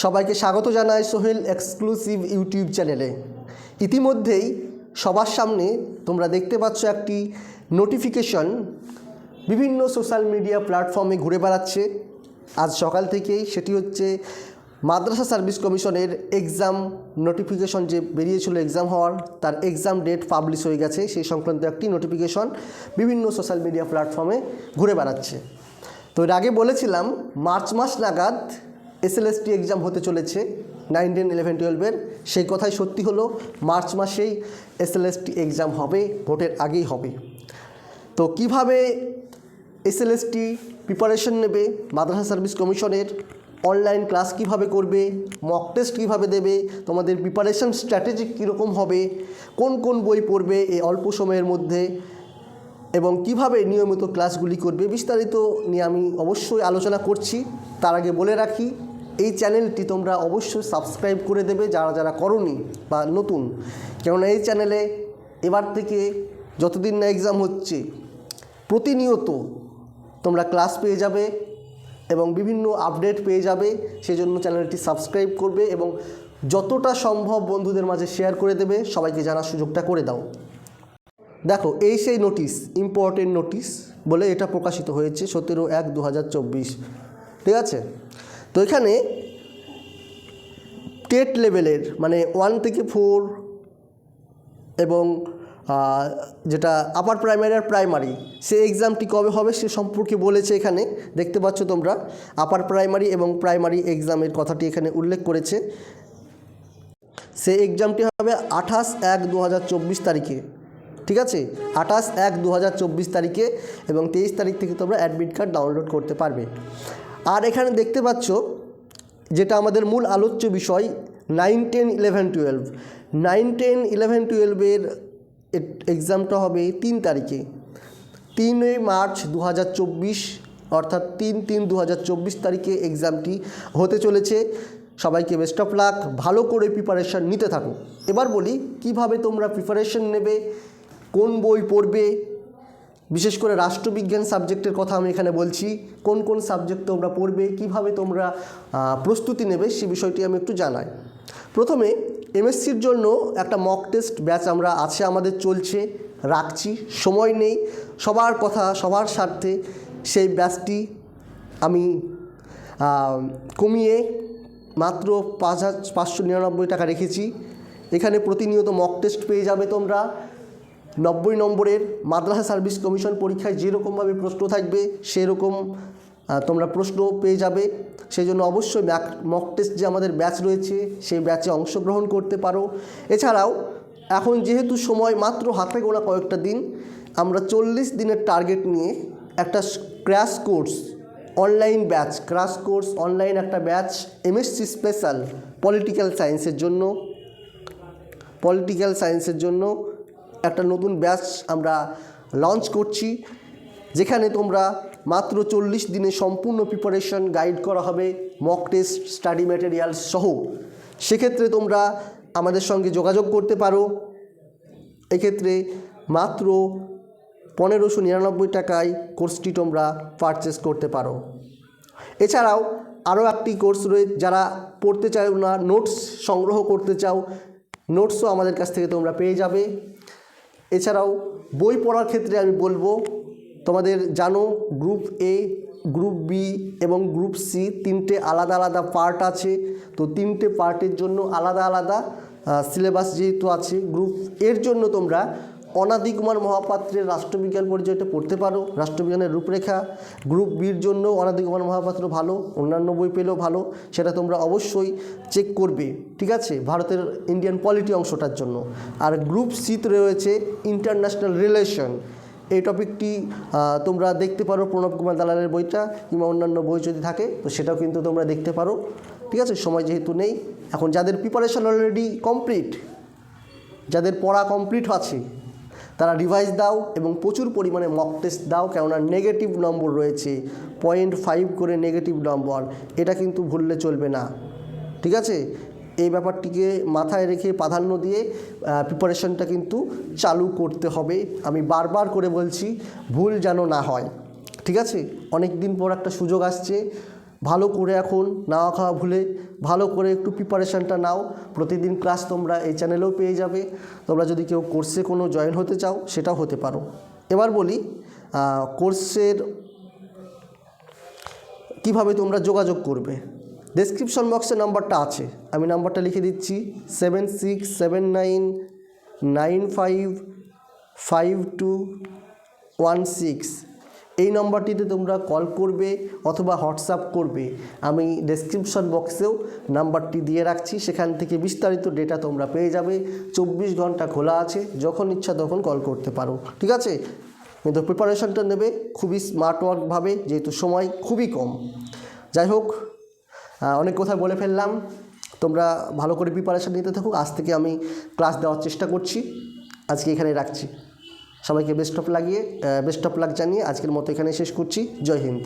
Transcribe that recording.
সবাইকে স্বাগত জানায় সোহেল এক্সক্লুসিভ ইউটিউব চ্যানেলে। ইতিমধ্যেই সবার সামনে তোমরা দেখতে পাচ্ছ একটি নোটিফিকেশন। বিভিন্ন সোশ্যাল মিডিয়া প্ল্যাটফর্মে ঘুরে বেড়াচ্ছে। আজ সকাল থেকেই সেটি হচ্ছে মাদ্রাসা সার্ভিস কমিশনের এক্সাম নোটিফিকেশন যে বেরিয়েছিল এক্সাম হওয়ার, তার এক্সাম ডেট পাবলিশ হয়ে গেছে। সেই সংক্রান্ত একটি নোটিফিকেশন বিভিন্ন সোশ্যাল মিডিয়া প্ল্যাটফর্মে ঘুরে বেড়াচ্ছে। তো এর আগে বলেছিলাম, মার্চ মাস নাগাদ এসএলএসটি এক্সাম হতে চলেছে নাইন টেন ইলেভেন টুয়েলভের সেই কথাই সত্যি হলো, মার্চ মাসেই এসএলএসটি এক্সাম হবে, ভোটের আগেই হবে। তো কীভাবে এসএলএসটি প্রিপারেশন নেবে, মাদ্রাসা সার্ভিস কমিশনের অনলাইন ক্লাস কীভাবে করবে মক টেস্ট কীভাবে দেবে, তোমাদের প্রিপারেশন স্ট্র্যাটেজি কীরকম হবে, কোন কোন বই পড়বে এই অল্প সময়ের মধ্যে, এবং কীভাবে নিয়মিত ক্লাসগুলি করবে, বিস্তারিত নিয়ে আমি অবশ্যই আলোচনা করছি। তার আগে বলে রাখি এই চ্যানেলটি তোমরা অবশ্যই সাবস্ক্রাইব করে দেবে যারা যারা করনি বা নতুন। কেননা এই চ্যানেলে এবার থেকে যতদিন না এক্সাম হচ্ছে, প্রতিনিয়ত তোমরা ক্লাস পেয়ে যাবে এবং বিভিন্ন আপডেট পেয়ে যাবে সেই জন্য চ্যানেলটি সাবস্ক্রাইব করবে এবং যতটা সম্ভব বন্ধুদের মাঝে শেয়ার করে দেবে, সবাইকে জানার সুযোগটা করে দাও। দেখো, এই সেই নোটিশ ইম্পর্টেন্ট নোটিশ বলে এটা প্রকাশিত হয়েছে সতেরো এক দু ঠিক আছে? তো এখানে টেট লেভেলের মানে ওয়ান থেকে ফোর এবং যেটা আপার প্রাইমারি আর প্রাইমারি, সে এক্সামটি কবে হবে সে সম্পর্কে বলেছে এখানে। দেখতে পাচ্ছ তোমরা, আপার প্রাইমারি এবং প্রাইমারি এক্সামের কথাটি এখানে উল্লেখ করেছে। সে এক্সামটি হবে আঠাশ এক দু হাজার তারিখে, ঠিক আছে? আঠাশ এক দু তারিখে এবং তেইশ তারিখ থেকে তোমরা অ্যাডমিট কার্ড ডাউনলোড করতে পারবে। আর এখানে দেখতে পাচ্ছ যেটা আমাদের মূল আলোচ্য বিষয় nine ten eleven twelve nine ten eleven টুয়েলভের এক্সামটা হবে তিন তারিখে। তিনই মার্চ দু হাজার চব্বিশ, অর্থাৎ তিন তিন দু তারিখে এক্সামটি হতে চলেছে। সবাইকে বেস্ট অফ লাক ভালো করে প্রিপারেশান নিতে থাকো। এবার বলি, কীভাবে তোমরা প্রিপারেশন নেবে, কোন বই পড়বে বিশেষ করে রাষ্ট্রবিজ্ঞান সাবজেক্টের কথা আমি এখানে বলছি, কোন কোন সাবজেক্ট তোমরা পড়বে, কীভাবে তোমরা প্রস্তুতি নেবে সে বিষয়টি আমি একটু জানাই। প্রথমে, এমএসসির জন্য একটা মক টেস্ট ব্যাচ আমরা আছে আমাদের চলছে, রাখছি, সময় নেই, সবার কথা, সবার স্বার্থে সেই ব্যাচটি আমি কমিয়ে মাত্র পাঁচ হাজার পাঁচশো নিরানব্বই টাকা রেখেছি। এখানে প্রতিনিয়ত মক টেস্ট পেয়ে যাবে তোমরা। নব্বই নম্বরের মাদ্রাসা সার্ভিস কমিশন পরীক্ষায় যেরকমভাবে প্রশ্ন থাকবে, সেরকম তোমরা প্রশ্ন পেয়ে যাবে। সেই জন্য অবশ্যই ব্যাক মক টেস্ট যে আমাদের ব্যাচ রয়েছে, সেই ব্যাচে অংশগ্রহণ করতে পারো। এছাড়াও, এখন যেহেতু সময় মাত্র হাতে গোনা কয়েকটা দিন, আমরা চল্লিশ দিনের টার্গেট নিয়ে একটা crash course, online batch crash course, online একটা ব্যাচ, এমএসসি স্পেশাল, পলিটিক্যাল সায়েন্সের জন্য, পলিটিক্যাল সায়েন্সের জন্য একটা নতুন ব্যাচ আমরা লঞ্চ করছি, যেখানে তোমরা মাত্র চল্লিশ দিনে সম্পূর্ণ প্রিপারেশন গাইড করা হবে মক টেস্ট স্টাডি ম্যাটেরিয়াল সহ। সেক্ষেত্রে তোমরা আমাদের সঙ্গে যোগাযোগ করতে পারো। এক্ষেত্রে মাত্র পনেরোশো নিরানব্বই টাকায় কোর্সটি তোমরা পারচেস করতে পারো। এছাড়াও আরও একটি কোর্স রয়েছে যারা পড়তে চাও না নোটস সংগ্রহ করতে চাও নোটসও আমাদের কাছ থেকে তোমরা পেয়ে যাবে। এছাড়াও বই পড়ার ক্ষেত্রে আমি বলব, তোমাদের জানো গ্রুপ এ গ্রুপ বি এবং গ্রুপ সি তিনটে আলাদা আলাদা পার্ট আছে। তো তিনটে পার্টের জন্য আলাদা আলাদা সিলেবাস যেহেতু আছে গ্রুপ এর জন্য তোমরা অনাদি কুমার মহাপাত্রের রাষ্ট্রবিজ্ঞান পর্যায়টা পড়তে পারো, রাষ্ট্রবিজ্ঞানের রূপরেখা। গ্রুপ বির জন্য অনাদি কুমার মহাপাত্র ভালো, অন্যান্য বই পেলেও ভালো, সেটা তোমরা অবশ্যই চেক করবে, ঠিক আছে? ভারতের ইন্ডিয়ান পলিটি অংশটার জন্য। আর গ্রুপ সিতে রয়েছে ইন্টারন্যাশনাল রিলেশন। এই টপিকটি তোমরা দেখতে পারো প্রণব কুমার দালালের বইটা, কিংবা অন্যান্য বই যদি থাকে, তো সেটাও কিন্তু তোমরা দেখতে পারো, ঠিক আছে? সময় যেহেতু নেই, এখন যাদের প্রিপারেশন অলরেডি কমপ্লিট যাদের পড়া কমপ্লিট আছে তারা রিভাইজ দাও এবং প্রচুর পরিমাণে মক টেস্ট দাও, কেননা নেগেটিভ নম্বর রয়েছে। পয়েন্ট ফাইভ করে নেগেটিভ নম্বর এটা কিন্তু ভুললে চলবে না। ঠিক আছে? এই ব্যাপারটিকে মাথায় রেখে প্রাধান্য দিয়ে প্রিপারেশনটা কিন্তু চালু করতে হবে। আমি বারবার করে বলছি, ভুল যেন না হয়। ঠিক আছে? অনেক দিন পর একটা সুযোগ আসছে। ভালো করে এখন নাওয়া খাওয়া ভুলে, ভালো করে একটু প্রিপারেশানটা নাও। প্রতিদিন ক্লাস তোমরা এই চ্যানেলেও পেয়ে যাবে। তোমরা যদি কেউ কোর্সে কোনো জয়েন হতে চাও, সেটাও হতে পারো। এবার বলি কোর্সের কীভাবে তোমরা যোগাযোগ করবে? ডেসক্রিপশন বক্সে নাম্বারটা আছে। আমি নাম্বারটা লিখে দিচ্ছি seven six seven nine nine five five two one six এই নম্বরটিতে তোমরা কল করবে অথবা হোয়াটসঅ্যাপ করবে। আমি ডেসক্রিপশন বক্সেও নাম্বারটি দিয়ে রাখছি, সেখান থেকে বিস্তারিত ডেটা তোমরা পেয়ে যাবে। চব্বিশ ঘণ্টা খোলা আছে, যখন ইচ্ছা তখন কল করতে পারো। ঠিক আছে? কিন্তু প্রিপারেশনটা নেবে খুবই স্মার্ট ওয়ার্কভাবে যেহেতু সময় খুবই কম। যাই হোক অনেক কথা বলে ফেললাম। তোমরা ভালো করে প্রিপারেশন নিতে থাকো। আজ থেকে আমি ক্লাস দেওয়ার চেষ্টা করছি। আজকে এখানে রাখছি। সবাইকে বেস্ট অফ লাগিয়ে বেস্ট অফ লাগ জানিয়ে আজকের মতো এখানে শেষ করছি। জয় হিন্দ।